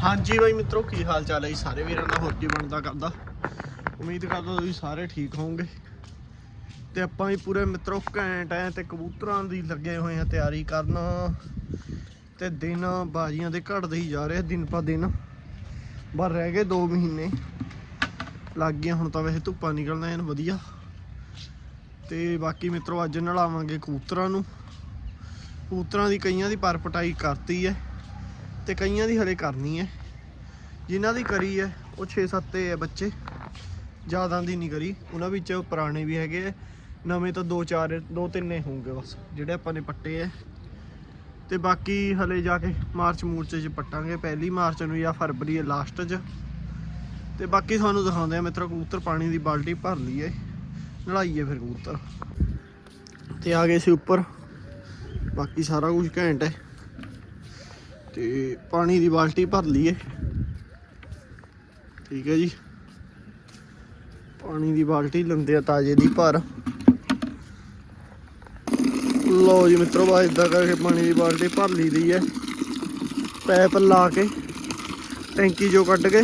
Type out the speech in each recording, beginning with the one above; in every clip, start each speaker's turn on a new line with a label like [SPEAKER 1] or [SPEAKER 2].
[SPEAKER 1] ਹਾਂਜੀ ਬਾਈ ਮਿੱਤਰੋ, ਕੀ ਹਾਲ ਚਾਲ ਹੈ ਜੀ ਸਾਰੇ ਵੀਰਾਂ ਦਾ? ਹੋਰ ਕੀ ਬਣਦਾ ਕਰਦਾ ਉਮੀਦ ਕਰਦਾ ਤੁਸੀਂ ਸਾਰੇ ਠੀਕ ਹੋਵੋਗੇ। ਤੇ ਆਪਾਂ ਵੀ ਪੂਰੇ ਮਿੱਤਰੋ ਘੈਂਟ ਐ ਤੇ ਕਬੂਤਰਾਂ ਦੀ ਲੱਗੇ ਹੋਏ ਆ ਤਿਆਰੀ ਕਰਨ। ਤੇ ਦਿਨ ਬਾਜੀਆਂ ਦੇ ਘਟਦੇ ਹੀ ਜਾ ਰਹੇ ਦਿਨ ਪਾ ਦਿਨ। ਬਸ ਰਹਿ ਗਏ 2 ਮਹੀਨੇ। ਲੱਗ ਗਏ ਹੁਣ ਤਾਂ ਵੈਸੇ ਧੁੱਪਾਂ ਨਿਕਲਣਾ ਐਨ ਵਧੀਆ। ਤੇ ਬਾਕੀ ਮਿੱਤਰੋ ਅੱਜ ਨਲਾਵਾਂਗੇ ਕਬੂਤਰਾਂ ਨੂੰ। ਕਬੂਤਰਾਂ ਦੀ ਕਈਆਂ ਦੀ ਪਰ ਪਟਾਈ ਕਰਤੀ ਐ। ਤੇ ਕਈਆਂ ਦੀ ਹਲੇ ਕਰਨੀ ਹੈ। ਜਿਨ੍ਹਾਂ ਦੀ ਕਰੀ ਹੈ, ਉਹ 6-7 ਹੈ ਬੱਚੇ। ਜ਼ਿਆਦਾ ਦੀ ਨਹੀਂ ਕਰੀ। ਉਹਨਾਂ ਵਿੱਚ ਪੁਰਾਣੇ ਵੀ ਹੈਗੇ ਹੈ। ਨਵੇਂ ਤਾਂ 2-4 2-3 ਹੋਣਗੇ ਬਸ। ਜਿਹੜੇ ਆਪਾਂ ਨੇ ਪੱਟੇ ਹੈ। ਤੇ ਬਾਕੀ ਹਲੇ ਜਾ ਕੇ ਮਾਰਚ ਮੂਰਚ ਚ ਪੱਟਾਂਗੇ। ਪਹਿਲੀ ਮਾਰਚ ਨੂੰ ਜਾਂ ਫਰਵਰੀ ਦੇ ਲਾਸਟ 'ਚ। ਤੇ ਬਾਕੀ ਤੁਹਾਨੂੰ ਦਿਖਾਉਂਦੇ ਆ ਮਿੱਤਰੋ, ਕਬੂਤਰ ਪਾਣੀ ਦੀ ਬਾਲਟੀ ਭਰ ਲਈਏ। ਨਲਾਈਏ ਫਿਰ ਕਬੂਤਰ। ਤੇ ਆ ਗਏ ਸੀ ਉੱਪਰ। ਬਾਕੀ ਸਾਰਾ ਕੁਝ ਘੈਂਟ ਹੈ। ਤੇ ਪਾਣੀ ਦੀ ਬਾਲਟੀ ਭਰ ਲਈਏ। ਠੀਕ ਹੈ ਜੀ। ਪਾਣੀ ਦੀ ਬਾਲਟੀ ਲੰਦੇ ਆ ਤਾਜੇ ਦੀ ਭਰ। ਲਓ ਜੀ ਮਿੱਤਰੋ ਬਾ ਇਦਾਂ ਕਰਕੇ ਪਾਣੀ ਦੀ ਬਾਲਟੀ ਭਰ ਲਈ ਦੀ ਹੈ। ਪੈਪ ਲਾ ਕੇ, ਟੈਂਕੀ ਜੋ ਕੱਢ ਕੇ,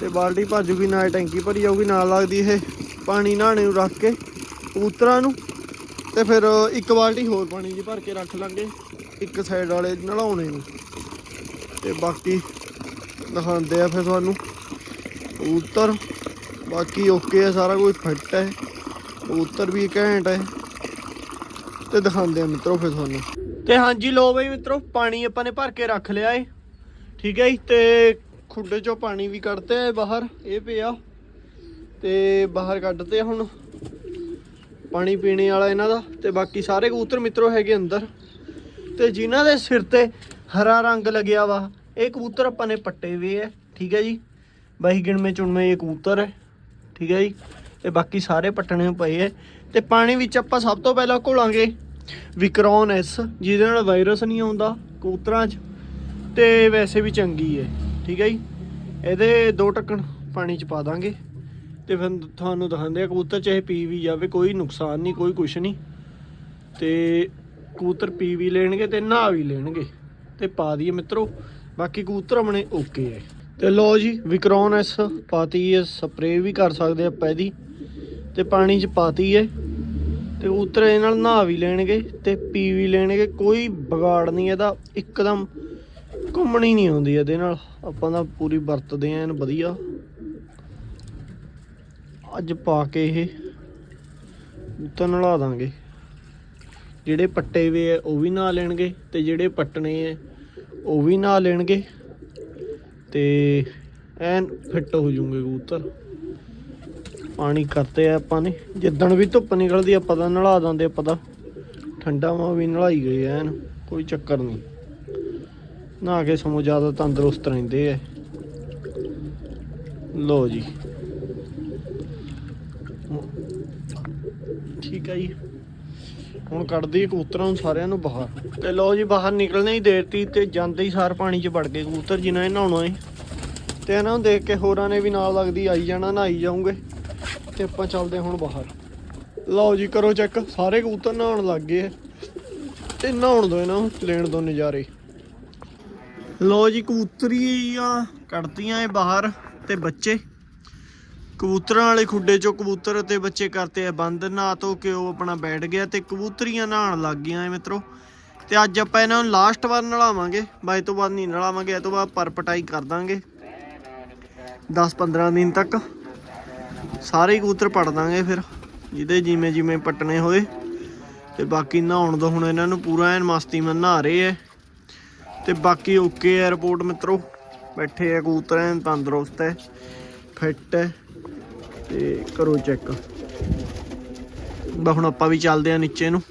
[SPEAKER 1] ਤੇ ਬਾਲਟੀ ਭਰ ਜੂਗੀ, ਨਾਲ ਟੈਂਕੀ ਭਰੀ ਜਾਊਗੀ, ਨਾਲ ਲੱਗਦੀ ਇਹ ਪਾਣੀ ਨਹਾਣੇ ਨੂੰ ਰੱਖ ਕੇ ਕਬੂਤਰਾਂ ਨੂੰ, ਤੇ ਫਿਰ ਇੱਕ ਬਾਲਟੀ ਹੋਰ ਪਾਣੀ ਦੀ ਭਰ ਕੇ ਰੱਖ ਲਾਂਗੇ। ਇੱਕ ਸਾਈਡ ਵਾਲੇ ਨਲਾਉਣੇ ਨੂੰ। ਤੇ ਬਾਕੀ ਦਿਖਾਉਂਦੇ ਆ ਫਿਰ ਤੁਹਾਨੂੰ। ਕਬੂਤਰ, ਬਾਕੀ ਓਕੇ ਆ, ਸਾਰਾ ਕੁਝ ਫਿੱਟ ਹੈ ਕਬੂਤਰ ਵੀ ਘੈਂਟ ਹੈ ਤੇ ਦਿਖਾਉਂਦੇ ਆ ਮਿੱਤਰੋ ਫਿਰ ਤੁਹਾਨੂੰ। ਤੇ ਹਾਂਜੀ ਲੋ ਬਈ ਮਿੱਤਰੋ, ਪਾਣੀ ਆਪਾਂ ਨੇ ਭਰ ਕੇ ਰੱਖ ਲਿਆ ਏ। ਠੀਕ ਹੈ ਜੀ, ਤੇ ਖੁੱਡੇ ਚੋਂ ਪਾਣੀ ਵੀ ਕੱਢਤੇ ਆ ਬਾਹਰ, ਇਹ ਪਿਆ। ਤੇ ਬਾਹਰ ਕੱਢਤੇ ਆ ਹੁਣ। ਪਾਣੀ ਪੀਣੇ ਵਾਲਾ ਇਹਨਾਂ ਦਾ। ਤੇ ਬਾਕੀ ਸਾਰੇ ਕਬੂਤਰ ਮਿੱਤਰੋ ਹੈਗੇ ਅੰਦਰ। ਤੇ ਜਿਨ੍ਹਾਂ ਦੇ ਸਿਰ ਤੇ ਹਰਾ ਰੰਗ ਲੱਗਿਆ ਵਾ, ਇਹ ਕਬੂਤਰ ਆਪਾਂ ਨੇ ਪੱਟੇ ਵੀ ਹੈ ਠੀਕ ਹੈ ਜੀ? ਬਾਈ ਗਿਣਵੇਂ ਚੁਣਵੇਂ ਇਹ ਕਬੂਤਰ ਹੈ, ਠੀਕ ਹੈ ਜੀ? ਤੇ ਬਾਕੀ ਸਾਰੇ ਪੱਟਣੇ ਪਏ ਹੈ ਤੇ ਪਾਣੀ ਵਿੱਚ ਆਪਾਂ ਸਭ ਤੋਂ ਪਹਿਲਾਂ ਘੋਲਾਂਗੇ ਵਿਕਰੋਨ ਐਸ, ਜਿਹਦੇ ਨਾਲ ਵਾਇਰਸ ਨਹੀਂ ਆਉਂਦਾ ਕਬੂਤਰਾਂ 'ਚ, ਤੇ ਵੈਸੇ ਵੀ ਚੰਗੀ ਹੈ, ਠੀਕ ਹੈ ਜੀ? ਇਹਦੇ ਦੋ ਟੱਕਣ ਪਾਣੀ 'ਚ ਪਾ ਦਾਂਗੇ, ਤੇ ਫਿਰ ਤੁਹਾਨੂੰ ਦਿਖਾਉਂਦੇ ਆ ਕਬੂਤਰ, ਚਾਹੇ ਪੀ ਵੀ ਜਾਵੇ, ਕੋਈ ਨੁਕਸਾਨ ਨਹੀਂ, ਕੋਈ ਕੁਛ ਨਹੀਂ। ਤੇ ਕਬੂਤਰ ਪੀ ਵੀ ਲੈਣਗੇ ਤੇ ਨਹਾ ਵੀ ਲੈਣਗੇ ਤੇ ਪਾ ਦਈਏ ਮਿੱਤਰੋ। ਬਾਕੀ ਕਬੂਤਰ ਆਪਣੇ ਓਕੇ ਹੈ ਤੇ ਲੋ ਜੀ, ਵਿਕਰੋਨ ਐਸ ਪਾਤੀ ਹੈ ਸਪਰੇਅ ਵੀ ਕਰ ਸਕਦੇ ਆਪਾਂ ਇਹਦੀ। ਤੇ ਪਾਣੀ 'ਚ ਪਾਤੀ ਹੈ ਤੇ ਕਬੂਤਰ ਇਹ ਨਾਲ ਨਹਾ ਵੀ ਲੈਣਗੇ ਤੇ ਪੀ ਵੀ ਲੈਣਗੇ। ਕੋਈ ਵਿਗਾੜ ਨਹੀਂ ਇਹਦਾ, ਇੱਕਦਮ ਘੁੰਮਣੀ ਨਹੀਂ ਆਉਂਦੀ ਇਹਦੇ ਨਾਲ। ਆਪਾਂ ਤਾਂ ਪੂਰੀ ਵਰਤਦੇ ਆਂ ਵਧੀਆ। ਅੱਜ ਪਾ ਕੇ ਇਹ ਤਾਂ ਨਲਾ ਦਾਂਗੇ। ਜਿਹੜੇ ਪੱਟੇ ਵੇ ਆ, ਉਹ ਵੀ ਨਾ ਲੈਣਗੇ ਤੇ ਜਿਹੜੇ ਪੱਟਣੇ ਆ, ਉਹ ਵੀ ਨਾ ਲੈਣਗੇ ਤੇ ਐਨ ਫਿੱਟ ਹੋ ਜੂਗੇ ਕਬੂਤਰ। ਪਾਣੀ ਕਰਤੇ ਆ ਆਪਾਂ ਨੇ। ਜਿੱਦਣ ਵੀ ਧੁੱਪ ਨਿਕਲਦੀ, ਆਪਾਂ ਤਾਂ ਨਲਾ ਦਾਂਦੇ ਆਪਾਂ ਤਾਂ ਠੰਡਾ ਮਾ ਵੀ ਨਲਾਈ ਗਏ ਐਨ, ਕੋਈ ਚੱਕਰ ਨਹੀਂ। ਨਹਾ ਕੇ ਸਮੋ ਜ਼ਿਆਦਾ ਤੰਦਰੁਸਤ ਰਹਿੰਦੇ ਆ। ਲੋ ਜੀ। ਠੀਕ ਹੈ ਜੀ। ਹੁਣ ਕੱਢਦੀ ਕਬੂਤਰਾਂ ਨੂੰ ਸਾਰਿਆਂ ਨੂੰ ਬਾਹਰ। ਤੇ ਲਓ ਜੀ, ਬਾਹਰ ਨਿਕਲਣੇ ਹੀ ਦੇਰਤੀ ਤੇ ਜਾਂਦੇ ਹੀ ਸਾਰ ਪਾਣੀ 'ਚ ਵੜ ਗਏ ਕਬੂਤਰ, ਜਿਨ੍ਹਾਂ ਨੇ ਨਹਾਉਣਾ ਏ ਤੇ ਇਹਨਾਂ ਨੂੰ ਦੇਖ ਕੇ ਹੋਰਾਂ ਨੇ ਵੀ ਨਾਲ ਲੱਗਦੀ ਆਈ ਜਾਣਾ, ਨਹਾਈ ਜਾਉਂਗੇ ਤੇ ਆਪਾਂ ਚੱਲਦੇ ਹੁਣ ਬਾਹਰ। ਲਓ ਜੀ, ਕਰੋ ਚੈੱਕ ਸਾਰੇ ਕਬੂਤਰ ਨਹਾਉਣ ਲੱਗ ਗਏ ਆ। ਤੇ ਨਹਾਉਣ ਦੋ ਇਹਨਾਂ ਨੂੰ, ਲੈਣ ਦੋ ਨਜ਼ਾਰੇ। ਲਓ ਜੀ, ਕਬੂਤਰੀਆਂ ਕੱਢਤੀਆਂ ਏ ਬਾਹਰ ਤੇ ਬੱਚੇ। ਕਬੂਤਰਾਂ ਵਾਲੇ ਖੁੱਡੇ ਚੋਂ ਕਬੂਤਰ ਤੇ ਬੱਚੇ ਕਰਤੇ ਆ ਬੰਦ ਨਾ ਧੋ ਕੇ ਉਹ ਆਪਣਾ ਬੈਠ ਗਿਆ ਤੇ ਕਬੂਤਰੀਆਂ ਨਹਾਉਣ ਲੱਗ ਗਈਆਂ ਏ ਮਿੱਤਰੋ। ਤੇ ਅੱਜ ਆਪਾਂ ਇਹਨਾਂ ਨੂੰ ਲਾਸਟ ਵਾਰ ਨਲਾਵਾਂਗੇ ਬਾਈ ਤੋਂ ਬਾਅਦ ਨਹੀਂ ਨਲਾਵਾਂਗੇ, ਇਹ ਤੋਂ ਬਾਅਦ ਪਰਪਟਾਈ ਕਰ ਦਾਂਗੇ। 10-15 ਦਿਨ ਤੱਕ ਸਾਰੇ ਕਬੂਤਰ ਪੜ ਦਾਂਗੇ ਫਿਰ, ਜਿਹਦੇ ਜਿਵੇਂ ਜਿਵੇਂ ਪੱਟਣੇ ਹੋਏ। ਤੇ ਬਾਕੀ ਨਹਾਉਣ ਦੋ ਹੁਣ ਇਹਨਾਂ ਨੂੰ ਪੂਰਾ ਐਨ ਮਸਤੀ ਨਾਲ ਨਹਾ ਰਹੇ ਐ ਤੇ ਬਾਕੀ ਓਕੇ ਐ ਰਿਪੋਰਟ ਮਿੱਤਰੋ, ਬੈਠੇ ਆ ਕਬੂਤਰ ਐਨ ਤੰਦਰੁਸਤ ਐ, ਫਿੱਟ ਐ। ਤੇ ਕਰੋ ਚੈੱਕ ਬਾ ਹੁਣ ਆਪਾਂ ਵੀ ਚੱਲਦੇ ਆ ਨੀਚੇ ਨੂੰ।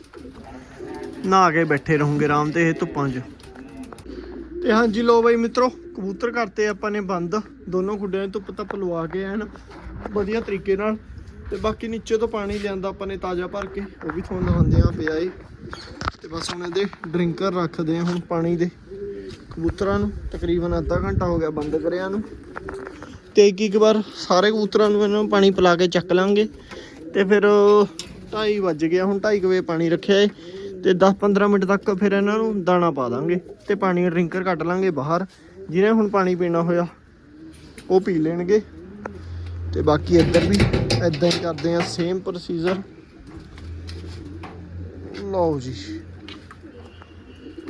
[SPEAKER 1] ਨਹਾ ਕੇ ਬੈਠੇ ਰਹੋਗੇ ਆਰਾਮ ਤੇ ਇਹ ਧੁੱਪਾਂ 'ਚ। ਤੇ ਹਾਂਜੀ ਲੋ ਬਾਈ ਮਿੱਤਰੋ, ਕਬੂਤਰ ਕਰਤੇ ਆਪਾਂ ਨੇ ਬੰਦ। ਦੋਨੋਂ ਖੁੱਡਿਆਂ 'ਚ ਧੁੱਪ ਧੱਪ ਲਵਾ ਕੇ ਐਨ। ਵਧੀਆ ਤਰੀਕੇ ਨਾਲ। ਤੇ ਬਾਕੀ ਨੀਚੇ ਤੋਂ ਪਾਣੀ ਲਿਆਂਦਾ ਆਪਾਂ ਨੇ ਤਾਜ਼ਾ ਭਰ ਕੇ। ਉਹ ਵੀ ਤੁਹਾਨੂੰ ਦਿਖਾਉਂਦੇ ਆ ਪਿਆ ਏ। ਤੇ ਬਸ ਹੁਣ ਇਹਦੇ ਡਰਿੰਕਰ ਰੱਖਦੇ ਆ ਹੁਣ ਪਾਣੀ ਦੇ। ਕਬੂਤਰਾਂ ਨੂੰ ਤਕਰੀਬਨ ਅੱਧਾ ਘੰਟਾ ਹੋ ਗਿਆ ਬੰਦ ਕਰਿਆ ਨੂੰ। ਤੇ ਇੱਕ ਇੱਕ ਵਾਰ ਸਾਰੇ ਕਬੂਤਰਾਂ ਨੂੰ ਇਹਨਾਂ ਨੂੰ ਪਾਣੀ ਪਿਲਾ ਕੇ ਚੱਕ ਲਾਂਗੇ। ਤੇ ਫਿਰ 2:30 ਵੱਜ ਗਿਆ ਹੁਣ 2:30 ਵਜੇ ਪਾਣੀ ਰੱਖਿਆ ਏ। ਤੇ 10-15 ਮਿੰਟ ਤੱਕ ਫਿਰ ਇਹਨਾਂ ਨੂੰ ਦਾਣਾ ਪਾ ਦਾਂਗੇ ਤੇ ਪਾਣੀ ਦਾ ਡਰਿੰਕਰ ਕੱਢ ਲਾਂਗੇ ਬਾਹਰ। ਜਿਹਨੇ ਹੁਣ ਪਾਣੀ ਪੀਣਾ ਹੋਇਆ, ਉਹ ਪੀ ਲੈਣਗੇ। ਤੇ ਬਾਕੀ ਇੱਧਰ ਵੀ ਇਦਾਂ ਹੀ ਕਰਦੇ ਆ ਸੇਮ ਪ੍ਰੋਸੀਜਰ ਲਓ ਜੀ।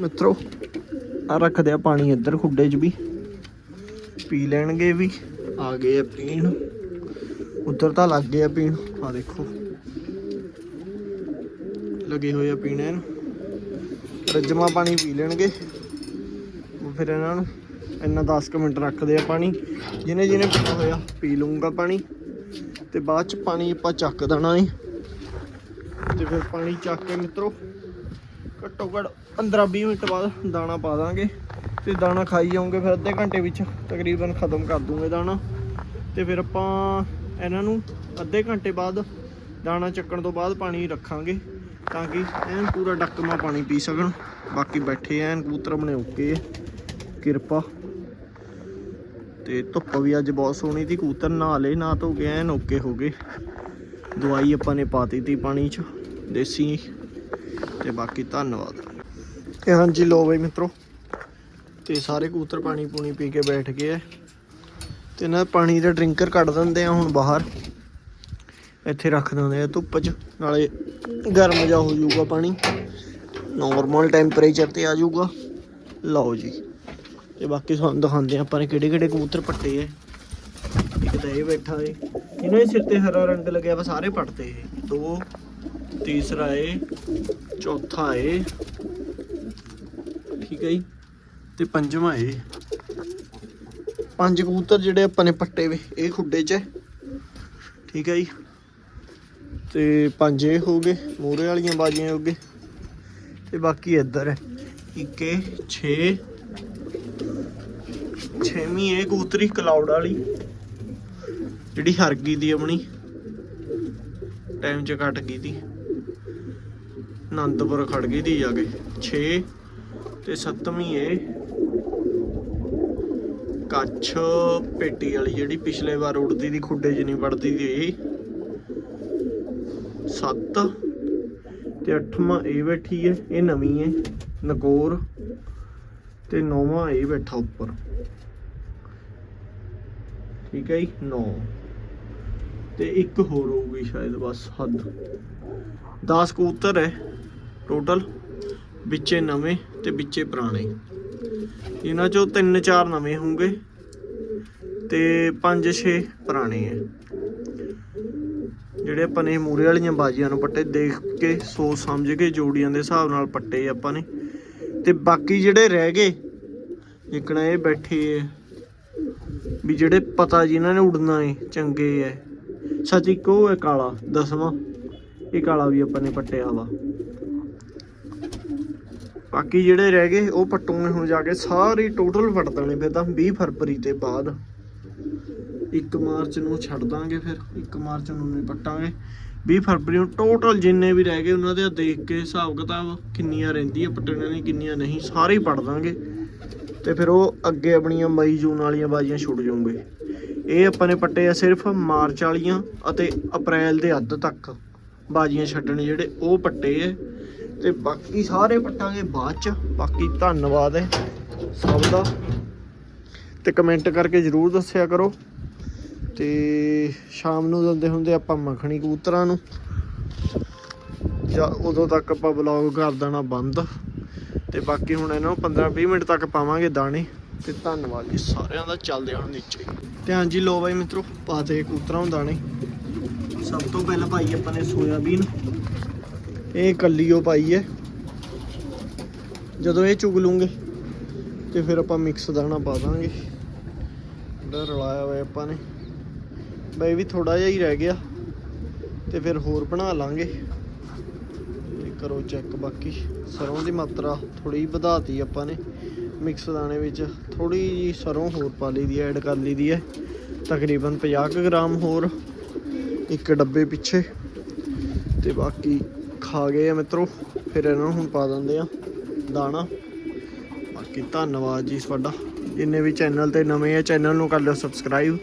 [SPEAKER 1] ਮਿੱਤਰੋ ਆ ਰੱਖਦੇ ਆ ਪਾਣੀ ਇੱਧਰ ਖੁੱਡੇ 'ਚ ਵੀ। ਪੀ ਲੈਣਗੇ ਵੀ। ਆ ਗਏ ਆ ਪੀਣ। ਉੱਧਰ ਤਾਂ ਲੱਗ ਗਏ ਆ ਪੀਣ। ਆ ਦੇਖੋ। ਲੱਗੇ ਹੋਏ ਆ ਪੀਣ ਇਹਨੂੰ ਰੱਜਮਾ ਪਾਣੀ ਪੀ ਲੈਣਗੇ। ਫਿਰ ਇਹਨਾਂ ਨੂੰ ਇੰਨਾ 10 ਕੁ ਮਿੰਟ ਰੱਖਦੇ ਆ ਪਾਣੀ। ਜਿਹਨੇ ਜਿਹਨੇ ਪੀਣਾ ਹੋਇਆ ਪੀ ਲੂੰਗਾ ਪਾਣੀ। ਤੇ ਬਾਅਦ ਚ ਪਾਣੀ ਆਪਾਂ ਚੱਕ ਦੇਣਾ ਏ। ਤੇ ਫਿਰ ਪਾਣੀ ਚੱਕ ਕੇ ਮਿੱਤਰੋ, ਘੱਟੋ ਘੱਟ 15-20 ਮਿੰਟ ਬਾਅਦ ਦਾਣਾ ਪਾ ਦਾਂਗੇ। ਤੇ ਦਾਣਾ ਖਾਈ ਜਾਓਗੇ ਫਿਰ ਅੱਧੇ ਘੰਟੇ ਵਿੱਚ, ਤਕਰੀਬਨ ਖਤਮ ਕਰ ਦੂੰਗੇ ਦਾਣਾ। ਤੇ ਫਿਰ ਆਪਾਂ ਇਹਨਾਂ ਨੂੰ ਅੱਧੇ ਘੰਟੇ ਬਾਅਦ ਦਾਣਾ ਚੱਕਣ ਤੋਂ ਬਾਅਦ ਪਾਣੀ ਰੱਖਾਂਗੇ ਤਾਂ ਕਿ ਐਨ ਪੂਰਾ ਡੱਕਮਾ ਪਾਣੀ ਪੀ ਸਕਣ। ਬਾਕੀ ਬੈਠੇ ਐਨ ਕਬੂਤਰ ਬਣੇ ਓਕੇ ਕਿਰਪਾ। ਤੇ ਧੁੱਪ ਵੀ ਅੱਜ ਬਹੁਤ ਸੋਹਣੀ ਸੀ, ਕਬੂਤਰ ਨਹਾ ਲਏ ਨਾ ਧੋ ਕੇ ਐਨ ਓਕੇ ਹੋ ਗਏ। ਦਵਾਈ ਆਪਾਂ ਨੇ ਪਾਤੀ ਤੀ ਪਾਣੀ 'ਚ, ਦੇਸੀ। ਤੇ ਬਾਕੀ ਧੰਨਵਾਦ। ਤੇ ਹਾਂਜੀ ਲੋ ਬਈ ਮਿੱਤਰੋ ਤੇ ਸਾਰੇ ਕਬੂਤਰ ਪਾਣੀ ਪੂਣੀ ਪੀ ਕੇ ਬੈਠ ਗਏ ਐ ਤੇ ਨਾ ਪਾਣੀ ਦਾ ਡਰਿੰਕਰ ਕੱਢ ਦਿੰਦੇ ਆ ਹੁਣ ਬਾਹਰ। ਇੱਥੇ ਰੱਖ ਦਿੰਦੇ ਆ ਧੁੱਪ 'ਚ, ਨਾਲੇ ਗਰਮ ਜਾ ਹੋ ਜਾਊਗਾ ਪਾਣੀ। ਨਾਰਮਲ ਟੈਂਪਰੇਚਰ ਤੇ ਆ ਜਾਊਗਾ। ਲਓ ਜੀ। ਤੇ ਬਾਕੀ ਤੁਹਾਨੂੰ ਦਿਖਾਉਂਦੇ ਆ ਆਪਾਂ ਨੇ ਕਿਹੜੇ ਕਿਹੜੇ ਕਬੂਤਰ ਪੱਟੇ ਐ ਇੱਕ ਤਾਂ ਇਹ ਬੈਠਾ ਏ। ਇਹਨਾਂ ਦੇ ਸਿਰ ਤੇ ਹਰਾ ਰੰਗ ਲੱਗਿਆ ਵਾ, ਸਾਰੇ ਪੱਟਦੇ ਇਹ। ਦੋ, ਤੀਸਰਾ ਏ, ਚੌਥਾ ਏ। ਠੀਕ ਹੈ ਜੀ। ਤੇ ਪੰਜਵਾਂ ਏ ਪੰਜ ਕਬੂਤਰ ਜਿਹੜੇ ਆਪਾਂ ਨੇ ਪੱਟੇ ਵੇ ਇਹ ਖੁੱਡੇ 'ਚ। ਠੀਕ ਹੈ ਜੀ। ਤੇ ਪੰਜ ਇਹ ਹੋ ਗਏ ਮੂਰੇ ਵਾਲੀਆਂ ਬਾਜੀਆਂ ਹੋ ਗਏ। ਤੇ ਬਾਕੀ ਇੱਧਰ ਹੈ। ਇੱਕ ਇਹ 6 ਛੇਵੀਂ ਇਹ ਕਬੂਤਰੀ ਕਲਾਉਡ ਵਾਲੀ। ਜਿਹੜੀ ਹਰ ਗਈ ਦੀ ਆਪਣੀ। ਟਾਈਮ ਚ ਕੱਟ ਗਈ ਦੀ। ਅਨੰਦਪੁਰ ਖੜ ਗਈ ਦੀ ਜਾ ਕੇ। 6 ਤੇ 7ਵੀਂ ਇਹ ਕੱਛ ਪੇਟੀ ਵਾਲੀ ਜਿਹੜੀ ਪਿਛਲੇ ਵਾਰ ਉੜਦੀ ਦੀ ਖੁੱਡੇ 'ਚ ਨਹੀਂ ਵੜਦੀ ਦੀ ਇਹ। 7 ਤੇ 8ਵਾਂ ਇਹ ਬੈਠੀ ਹੈ, ਇਹ ਨਵੀਂ ਹੈ, ਨਗੋਰ। ਤੇ 9ਵਾਂ ਇਹ ਬੈਠਾ ਉੱਪਰ। ਠੀਕ ਹੈ ਜੀ 9 ਤੇ ਇੱਕ ਹੋਰ ਹੋਊਗੀ ਸ਼ਾਇਦ ਬਸ ਹੱਦ। 10 ਕਬੂਤਰ ਹੈ ਟੋਟਲ ਵਿੱਚੇ ਨਵੇਂ ਤੇ ਵਿੱਚੇ ਪੁਰਾਣੇ। ਇਹਨਾਂ ਚੋਂ ਤਿੰਨ ਚਾਰ ਨਵੇਂ ਹੋਣਗੇ ਤੇ 5-6 ਪੁਰਾਣੇ ਹੈ ਜਿਹੜੇ ਆਪਾਂ ਨੇ ਮੂਰੇ ਵਾਲੀਆਂ ਬਾਜੀਆਂ ਨੂੰ ਪੱਟੇ, ਦੇਖ ਕੇ, ਸੋਚ ਸਮਝ ਕੇ, ਜੋੜੀਆਂ ਦੇ ਹਿਸਾਬ ਨਾਲ ਪੱਟੇ ਆਪਾਂ ਨੇ। ਤੇ ਬਾਕੀ ਜਿਹੜੇ ਰਹਿ ਗਏ ਜਿੱਕਣਾ ਇਹ ਬੈਠੇ ਹੈ ਵੀ ਜਿਹੜੇ ਪਤਾ ਜੀ ਇਹਨਾਂ ਨੇ ਉੜਨਾ ਏ, ਚੰਗੇ ਐ ਸੱਚ ਇੱਕ ਉਹ ਹੈ ਕਾਲਾ, ਦਸਵਾਂ। ਇਹ ਕਾਲਾ ਵੀ ਆਪਾਂ ਨੇ ਪੱਟਿਆ ਵਾ। ਬਾਕੀ ਜਿਹੜੇ ਰਹਿ ਗਏ, ਉਹ ਪੱਟੂਗੇ ਹੁਣ ਜਾ ਕੇ ਸਾਰੇ ਟੋਟਲ ਪੱਟ ਦੇਣੇ ਫਿਰ ਤਾਂ 20 ਫਰਵਰੀ ਤੇ ਬਾਅਦ। 1 ਮਾਰਚ ਨੂੰ ਛੱਡ ਦਾਂਗੇ ਫਿਰ 1 ਮਾਰਚ ਨੂੰ ਨਹੀਂ ਪੱਟਾਂਗੇ। 20 ਫਰਵਰੀ ਨੂੰ ਟੋਟਲ ਜਿੰਨੇ ਵੀ ਰਹਿ ਗਏ, ਉਹਨਾਂ ਦੇ ਦੇਖ ਕੇ ਹਿਸਾਬ ਕਿਤਾਬ ਕਿੰਨੀਆਂ ਰਹਿੰਦੀਆਂ ਪੱਟਣੀਆਂ ਨੇ ਕਿੰਨੀਆਂ ਨਹੀਂ, ਸਾਰੇ ਹੀ ਦਾਂਗੇ। ਤੇ ਫਿਰ ਉਹ ਅੱਗੇ ਆਪਣੀਆਂ ਮਈ, ਜੂਨ ਵਾਲੀਆਂ ਬਾਜ਼ੀਆਂ ਛੁੱਟ ਜਾਊਂਗੇ। ਇਹ ਆਪਾਂ ਨੇ ਪੱਟੇ ਆ ਸਿਰਫ ਮਾਰਚ ਵਾਲੀਆਂ ਅਤੇ ਅਪ੍ਰੈਲ ਦੇ ਅੱਧ ਤੱਕ ਬਾਜ਼ੀਆਂ ਛੱਡਣੇ ਜਿਹੜੇ ਉਹ ਪੱਟੇ ਐ ਤੇ ਬਾਕੀ ਸਾਰੇ ਪੱਟਾਂਗੇ ਬਾਅਦ ਚ। ਬਾਕੀ ਧੰਨਵਾਦ ਹੈ ਸਭ ਦਾ। ਤੇ ਕਮੈਂਟ ਕਰਕੇ ਜਰੂਰ ਦੱਸਿਆ ਕਰੋ। ਤੇ ਸ਼ਾਮ ਨੂੰ ਦਿੰਦੇ ਹੁੰਦੇ ਆਪਾਂ ਮੱਖਣੀ ਕਬੂਤਰਾਂ ਨੂੰ। ਜਾਂ ਉਦੋਂ ਤੱਕ ਆਪਾਂ ਵਲੌਗ ਕਰ ਦੇਣਾ ਬੰਦ। ਤੇ ਬਾਕੀ ਹੁਣ ਇਹਨਾਂ ਨੂੰ 15-20 ਮਿੰਟ ਤੱਕ ਪਾਵਾਂਗੇ ਦਾਣੇ। ਤੇ ਧੰਨਵਾਦ ਜੀ ਸਾਰਿਆਂ ਦਾ ਚੱਲਦੇ ਹੁਣ ਨੀਚੇ। ਤੇ ਹਾਂਜੀ ਲੋ ਬਾਈ ਮਿੱਤਰੋ ਪਾਤੇ ਕਬੂਤਰਾਂ ਨੂੰ ਦਾਣੇ। ਸਭ ਤੋਂ ਪਹਿਲਾਂ ਭਾਈ ਆਪਾਂ ਨੇ ਸੋਇਆਬੀਨ। ਇਹ ਕੱਲੀਓ ਪਾਈ ਹੈ। ਜਦੋਂ ਇਹ ਚੁਗ ਲੂੰਗੇ ਤੇ ਫਿਰ ਆਪਾਂ ਮਿਕਸ ਦਾਣਾ ਪਾ ਦਾਂਗੇ। ਜਿਹੜਾ ਰਲਾਇਆ ਹੋਇਆ ਆਪਾਂ ਨੇ। ਬਈ ਵੀ ਥੋੜਾ ਜਿਹਾ ਹੀ ਰਹਿ ਗਿਆ। ਤੇ ਫਿਰ ਹੋਰ ਬਣਾ ਲਾਂਗੇ। ਤੇ ਕਰੋ ਚੈੱਕ ਬਾਕੀ। ਸਰੋਂ ਦੀ ਮਾਤਰਾ ਥੋੜੀ ਵਧਾਤੀ ਆਪਾਂ ਨੇ। ਮਿਕਸ ਦਾਣੇ ਵਿੱਚ ਥੋੜੀ ਜੀ ਸਰੋਂ ਹੋਰ ਪਾ ਲਈ ਦੀ ਐਡ ਕਰ ਲਈ ਦੀ ਹੈ। ਤਕਰੀਬਨ 50 ਕੁ ਗ੍ਰਾਮ ਹੋਰ ਇੱਕ ਡੱਬੇ ਪਿੱਛੇ। ਤੇ ਬਾਕੀ ਖਾ ਗਏ ਆ ਮਿੱਤਰੋ, ਫਿਰ ਇਹਨਾਂ ਨੂੰ ਹੁਣ ਪਾ ਦਿੰਦੇ ਆ ਦਾਣਾ। ਬਾਕੀ ਧੰਨਵਾਦ ਜੀ ਤੁਹਾਡਾ। ਜਿੰਨੇ ਵੀ ਚੈਨਲ ਤੇ ਨਵੇਂ ਆ ਚੈਨਲ ਨੂੰ ਕਰ ਲਿਓ ਸਬਸਕ੍ਰਾਈਬ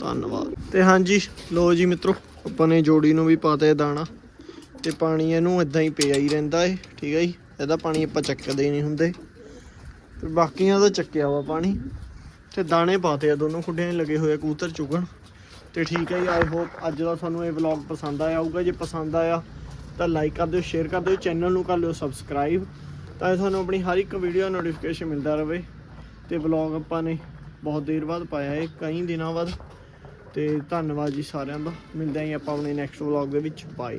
[SPEAKER 1] ਧੰਨਵਾਦ। ਤੇ ਹਾਂਜੀ ਲੋ ਜੀ ਮਿੱਤਰੋ, ਆਪਾਂ ਨੇ ਜੋੜੀ ਨੂੰ ਵੀ ਪਾਤੇ ਦਾਣਾ। ਤੇ ਪਾਣੀ ਇਹਨੂੰ ਇਦਾਂ ਹੀ ਪਿਆ ਹੀ ਰਹਿੰਦਾ ਏ, ਠੀਕ ਹੈ ਜੀ? ਇਹਦਾ ਪਾਣੀ ਆਪਾਂ ਚੱਕਦੇ ਨਹੀਂ ਹੁੰਦੇ। ਤੇ ਬਾਕੀਆਂ ਦਾ ਚੱਕਿਆ ਵਾ ਪਾਣੀ। ਤੇ ਦਾਣੇ ਪਾਤੇ ਆ ਦੋਨੋਂ ਖੁੱਡਿਆਂ 'ਚ ਲੱਗੇ ਹੋਏ ਆ ਕਬੂਤਰ ਚੁਗਣ। ਤੇ ਠੀਕ ਹੈ ਜੀ ਆਈ ਹੋਪ ਅੱਜ ਦਾ ਤੁਹਾਨੂੰ ਇਹ ਵਲੌਗ ਪਸੰਦ ਆਇਆ ਹੋਊਗਾ। ਜੇ ਪਸੰਦ ਆਇਆ, ਤਾਂ ਲਾਈਕ ਕਰ ਦਿਓ ਸ਼ੇਅਰ ਕਰ ਦਿਓ ਚੈਨਲ ਨੂੰ ਕਰ ਲਿਓ ਸਬਸਕ੍ਰਾਈਬ ਤਾਂ ਜੋ ਤੁਹਾਨੂੰ ਆਪਣੀ ਹਰ ਇੱਕ ਵੀਡੀਓ ਨੋਟੀਫਿਕੇਸ਼ਨ ਮਿਲਦਾ ਰਹੇ। ਤੇ ਵਲੌਗ ਆਪਾਂ ਨੇ ਬਹੁਤ ਦੇਰ ਬਾਅਦ ਪਾਇਆ ਹੈ ਕਈ ਦਿਨਾਂ ਬਾਅਦ। ਤੇ ਧੰਨਵਾਦ ਜੀ ਸਾਰਿਆਂ ਦਾ। ਮਿਲਦੇ ਆਂ ਆਪਾਂ ਆਪਣੇ ਨੈਕਸਟ ਵਲੌਗ ਦੇ ਵਿੱਚ। ਬਾਏ